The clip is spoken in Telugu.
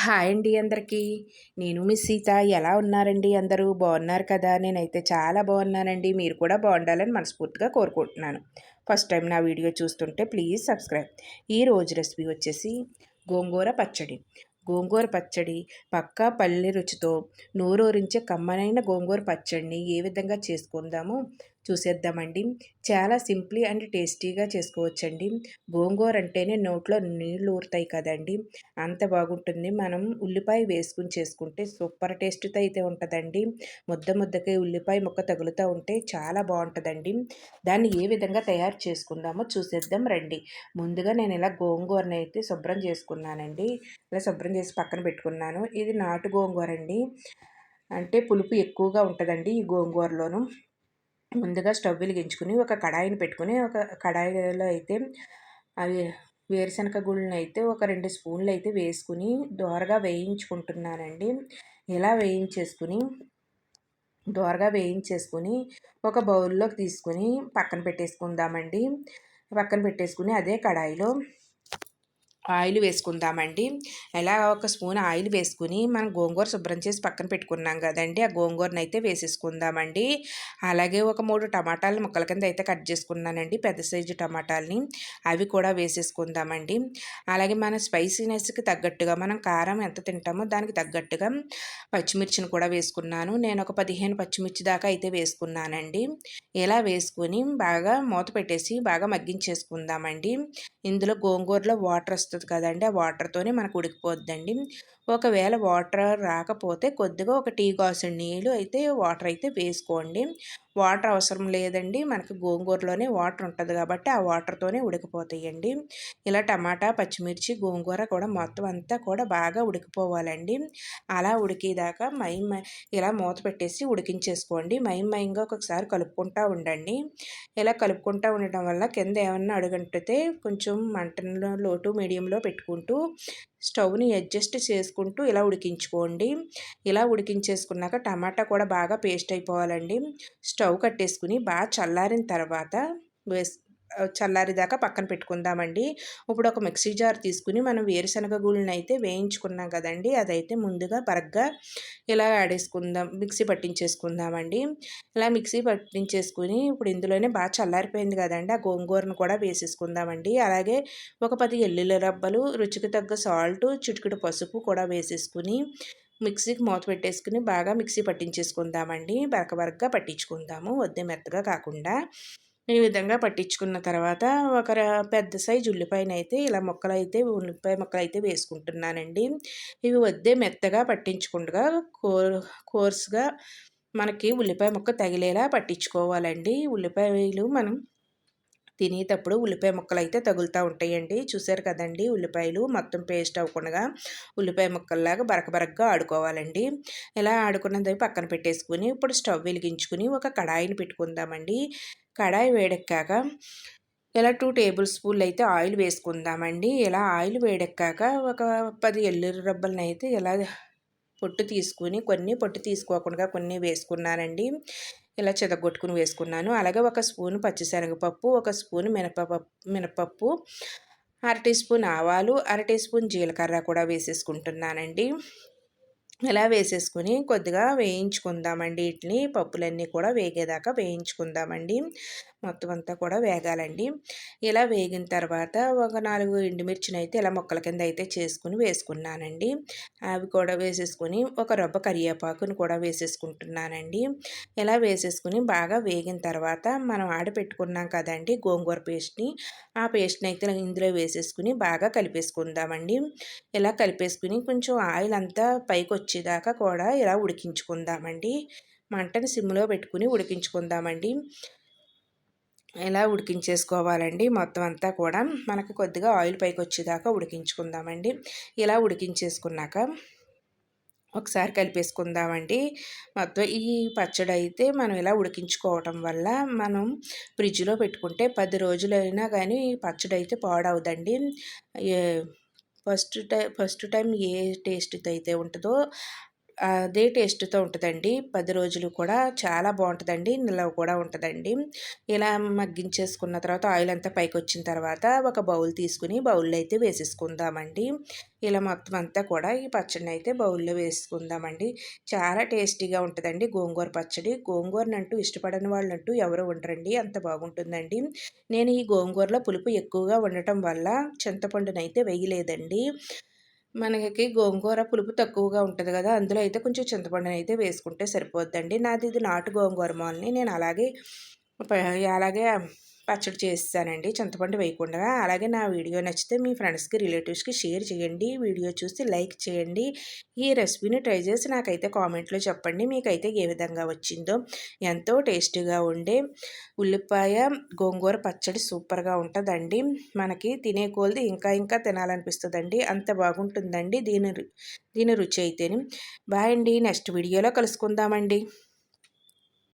హాయ్ అండి అందరికీ. నేను మీ సీత. ఎలా ఉన్నారండి అందరూ? బాగున్నారు కదా? నేనైతే చాలా బాగున్నానండి. మీరు కూడా బాగుండాలని మనస్ఫూర్తిగా కోరుకుంటున్నాను. ఫస్ట్ టైం నా వీడియో చూస్తుంటే ప్లీజ్ సబ్స్క్రైబ్. ఈ రోజు రెసిపీ వచ్చేసి గోంగూర పచ్చడి. గోంగూర పచ్చడి పక్కా పల్లె రుచితో నోరూరించే కమ్మనైన గోంగూర పచ్చడిని ఏ విధంగా చేసుకుందామో చూసేద్దామండి. చాలా సింప్లీ అండ్ టేస్టీగా చేసుకోవచ్చండి. గోంగూర అంటేనే నోట్లో నీళ్ళు ఊరుతాయి కదండి. అంత బాగుంటుంది. మనం ఉల్లిపాయ వేసుకుని చేసుకుంటే సూపర్ టేస్ట్తో అయితే ఉంటుందండి. ముద్ద ముద్దకి ఉల్లిపాయ ముక్క తగులుతూ ఉంటే చాలా బాగుంటుందండి. దాన్ని ఏ విధంగా తయారు చేసుకుందామో చూసేద్దాం రండి. ముందుగా నేను ఇలా గోంగూరని అయితే శుభ్రం చేసుకున్నానండి. ఇలా శుభ్రం చేసి పక్కన పెట్టుకున్నాను. ఇది నాటు గోంగూర అండి అంటే పులుపు ఎక్కువగా ఉంటుందండి ఈ గోంగూరలోను. ముందుగా స్టవ్ వెలిగించుకుని ఒక కడాయిని పెట్టుకుని ఒక కడాయిలో అయితే అవి వేరుశనగ గుళ్ళని అయితే ఒక రెండు స్పూన్లు అయితే వేసుకుని దోరగా వేయించుకుంటున్నానండి. ఇలా వేయించేసుకుని? దోరగా వేయించేసుకుని ఒక బౌల్లోకి తీసుకుని పక్కన పెట్టేసుకుందామండి. పక్కన పెట్టేసుకుని అదే కడాయిలో ఆయిల్ వేసుకుందామండి. ఇలా ఒక స్పూన్ ఆయిల్ వేసుకుని మనం గోంగూర శుభ్రం చేసి పక్కన పెట్టుకున్నాం కదండి. ఆ గోంగూరను అయితే వేసేసుకుందామండి. అలాగే ఒక మూడు టమాటాలు ముక్కల కింద అయితే కట్ చేసుకున్నానండి. పెద్ద సైజు టమాటాలని అవి కూడా వేసేసుకుందామండి. అలాగే మన స్పైసీనెస్కి తగ్గట్టుగా మనం కారం ఎంత తింటామో దానికి తగ్గట్టుగా పచ్చిమిర్చిని కూడా వేసుకున్నాను. నేను ఒక పదిహేను పచ్చిమిర్చి దాకా అయితే వేసుకున్నానండి. ఇలా వేసుకుని బాగా మూత పెట్టేసి బాగా మగ్గించేసుకుందామండి. ఇందులో గోంగూరలో వాటర్ వస్తుంది కదండి ఆ వాటర్తోనే మనకు ఉడికిపోద్దండి. ఒకవేళ వాటర్ రాకపోతే కొద్దిగా ఒక టీ గ్లాసు నీళ్ళు అయితే వాటర్ అయితే వేసుకోండి. వాటర్ అవసరం లేదండి. మనకి గోంగూరలోనే వాటర్ ఉంటుంది కాబట్టి ఆ వాటర్తోనే ఉడికిపోతాయండి. ఇలా టమాటా పచ్చిమిర్చి గోంగూర కూడా మొత్తం అంతా కూడా బాగా ఉడికిపోవాలండి. అలా ఉడికేదాకా మై ఇలా మూత పెట్టేసి ఉడికించేసుకోండి. మైం మైంగా ఒకసారి కలుపుకుంటూ ఉండండి. ఇలా కలుపుకుంటూ ఉండటం వల్ల కింద ఏమన్నా అడుగంటితే కొంచెం మంటలో లోటు మీడియంలో పెట్టుకుంటూ స్టవ్ని అడ్జస్ట్ చేసుకుంటూ ఇలా ఉడికించుకోండి. ఇలా ఉడికించేసుకున్నాక టమాటా కూడా బాగా పేస్ట్ అయిపోవాలండి. స్టవ్ కట్టేసుకుని బాగా చల్లారిన తర్వాత వేస్ చల్లారిదాకా పక్కన పెట్టుకుందామండి. ఇప్పుడు ఒక మిక్సీ జార్ తీసుకుని మనం వేరుశనగ గుళ్ళని అయితే వేయించుకున్నాం కదండి. అదైతే ముందుగా బరగ్గా ఇలా ఆడేసుకుందాం మిక్సీ పట్టించేసుకుందామండి. ఇలా మిక్సీ పట్టించేసుకుని ఇప్పుడు ఇందులోనే బాగా చల్లారిపోయింది కదండి. ఆ గోంగూరను కూడా వేసేసుకుందామండి. అలాగే ఒక పది ఎల్లుల్లి రబ్బలు రుచికి తగ్గ సాల్ట్ చిటికెడు పసుపు కూడా వేసేసుకుని మిక్సీకి మూత పెట్టేసుకుని బాగా మిక్సీ పట్టించేసుకుందామండి. బరక పట్టించుకుందాము. వద్దే మెత్తగా కాకుండా. ఈ విధంగా పట్టించుకున్న తర్వాత ఒక పెద్ద సైజు ఉల్లిపాయను అయితే ఇలా ముక్కలు అయితే ఉల్లిపాయ ముక్కలు అయితే వేసుకుంటున్నానండి. ఇవి వద్దే మెత్తగా పట్టించకుండా కోర్ కోర్స్గా మనకి ఉల్లిపాయ ముక్క తగిలేలా పట్టించుకోవాలండి. ఉల్లిపాయలు మనం తినేటప్పుడు ఉల్లిపాయ ముక్కలు అయితే తగులుతూ ఉంటాయండి. చూసారు కదండి ఉల్లిపాయలు మొత్తం పేస్ట్ అవ్వకుండా ఉల్లిపాయ ముక్కల్లాగా బరకబరకగా ఆడుకోవాలండి. ఇలా ఆడుకున్నది పక్కన పెట్టేసుకుని ఇప్పుడు స్టవ్ వెలిగించుకుని ఒక కడాయిని పెట్టుకుందామండి. కడాయి వేడెక్కాక ఇలా టూ టేబుల్ స్పూన్లు అయితే ఆయిల్ వేసుకుందామండి. ఇలా ఆయిల్ వేడెక్కాక ఒక పది ఎల్లుల్లి రబ్బలను అయితే ఇలా పొట్టు తీసుకుని కొన్ని పొట్టు తీసుకోకుండా కొన్ని వేసుకున్నానండి. ఇలా చెదగొట్టుకుని వేసుకున్నాను. అలాగే ఒక స్పూన్ పచ్చిశనగపప్పు ఒక స్పూన్ మినపపప్పు మినపప్పు అర టీ స్పూన్ ఆవాలు అర టీ స్పూన్ జీలకర్ర కూడా వేసేసుకుంటున్నానండి. ఇలా వేసేసుకుని కొద్దిగా వేయించుకుందామండి. వీటిని పప్పులన్నీ కూడా వేగేదాకా వేయించుకుందామండి. మొత్తం అంతా కూడా వేగాలండి. ఇలా వేగిన తర్వాత ఒక నాలుగు ఎండుమిర్చిని అయితే ఇలా మొక్కల కింద అయితే చేసుకుని వేసుకున్నానండి. అవి కూడా వేసేసుకుని ఒక రొబ్బ కరివేపాకుని కూడా వేసేసుకుంటున్నానండి. ఇలా వేసేసుకుని బాగా వేగిన తర్వాత మనం ఆడపెట్టుకున్నాం కదండి గోంగూర పేస్ట్ని ఆ పేస్ట్ని అయితే ఇందులో వేసేసుకుని బాగా కలిపేసుకుందామండి. ఇలా కలిపేసుకుని కొంచెం ఆయిల్ అంతా పైకి వచ్చేదాకా కూడా ఇలా ఉడికించుకుందామండి. మంటని సిమ్లో పెట్టుకుని ఉడికించుకుందామండి. ఇలా ఉడికించేసుకోవాలండి. మొత్తం అంతా కూడా మనకు కొద్దిగా ఆయిల్ పైకి వచ్చేదాకా ఉడికించుకుందామండి. ఇలా ఉడికించేసుకున్నాక ఒకసారి కలిపేసుకుందామండి. మొత్తం ఈ పచ్చడి అయితే మనం ఇలా ఉడికించుకోవటం వల్ల మనం ఫ్రిడ్జ్లో పెట్టుకుంటే పది రోజులైనా కానీ ఈ పచ్చడి అయితే పాడవదండి. ఫస్ట్ టైం ఫస్ట్ టైం ఏ టేస్ట్ అయితే ఉంటుందో అదే టేస్ట్తో ఉంటుందండి. పది రోజులు కూడా చాలా బాగుంటుందండి. నిలవ కూడా ఉంటుందండి. ఇలా మగ్గించేసుకున్న తర్వాత ఆయిల్ అంతా పైకి వచ్చిన తర్వాత ఒక బౌల్ తీసుకుని బౌల్లో అయితే వేసేసుకుందామండి. ఇలా మొత్తం అంతా కూడా ఈ పచ్చడిని అయితే బౌల్లో వేసుకుందామండి. చాలా టేస్టీగా ఉంటుందండి గోంగూర పచ్చడి. గోంగూరనంటూ ఇష్టపడని వాళ్ళంటూ ఎవరు ఉండరండి అంత బాగుంటుందండి. నేను ఈ గోంగూరలో పులుపు ఎక్కువగా ఉండటం వల్ల చింతపండునైతే వేయలేదండి. మనకి గోంగూర పులుపు తక్కువగా ఉంటుంది కదా అందులో అయితే కొంచెం చింతపండుని అయితే వేసుకుంటే సరిపోద్దండి. నాది ఇది నాటు గోంగూర మాల్ని నేను అలాగే అలాగే పచ్చడి చేస్తానండి. చింతపండు వేయకుండా. అలాగే నా వీడియో నచ్చితే మీ ఫ్రెండ్స్కి రిలేటివ్స్కి షేర్ చేయండి. వీడియో చూసి లైక్ చేయండి. ఈ రెసిపీని ట్రై చేసి నాకైతే కామెంట్లో చెప్పండి. మీకైతే ఏ విధంగా వచ్చిందో. ఎంతో టేస్టీగా ఉండే ఉల్లిపాయ గోంగూర పచ్చడి సూపర్గా ఉంటుందండి. మనకి తినే కోల్ది ఇంకా ఇంకా తినాలనిపిస్తుందండి. అంత బాగుంటుందండి దీని దీని రుచి అయితేనే. బాయ్ అండి. నెక్స్ట్ వీడియోలో కలుసుకుందామండి.